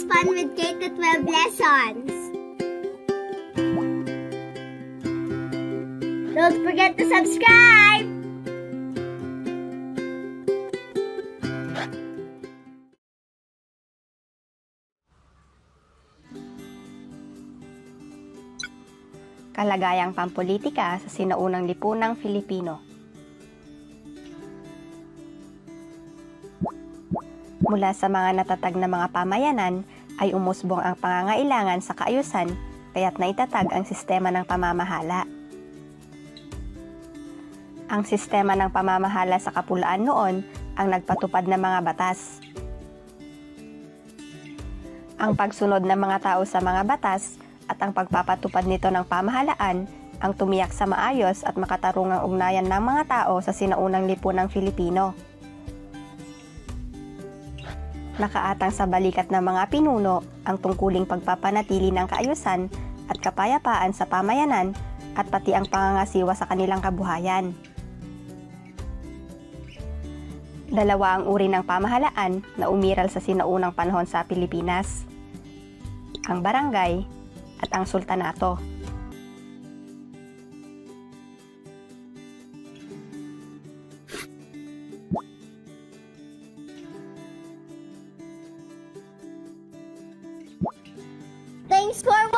fun with K to 12 lessons. Don't forget to subscribe! Kalagayang pampolitika sa sinaunang lipunang Filipino. Mula sa mga natatag na mga pamayanan ay umusbong ang pangangailangan sa kaayusan kaya't naitatag ang sistema ng pamamahala. Ang sistema ng pamamahala sa kapulaan noon ang nagpatupad ng mga batas. Ang pagsunod ng mga tao sa mga batas at ang pagpapatupad nito ng pamahalaan ang tumiyak sa maayos at makatarungang ugnayan ng mga tao sa sinaunang lipunang Filipino. Nakaatang sa balikat ng mga pinuno ang tungkuling pagpapanatili ng kaayusan at kapayapaan sa pamayanan at pati ang pangangasiwa sa kanilang kabuhayan. Dalawa ang uri ng pamahalaan na umiral sa sinaunang panahon sa Pilipinas. Ang barangay at ang sultanato. Thanks for!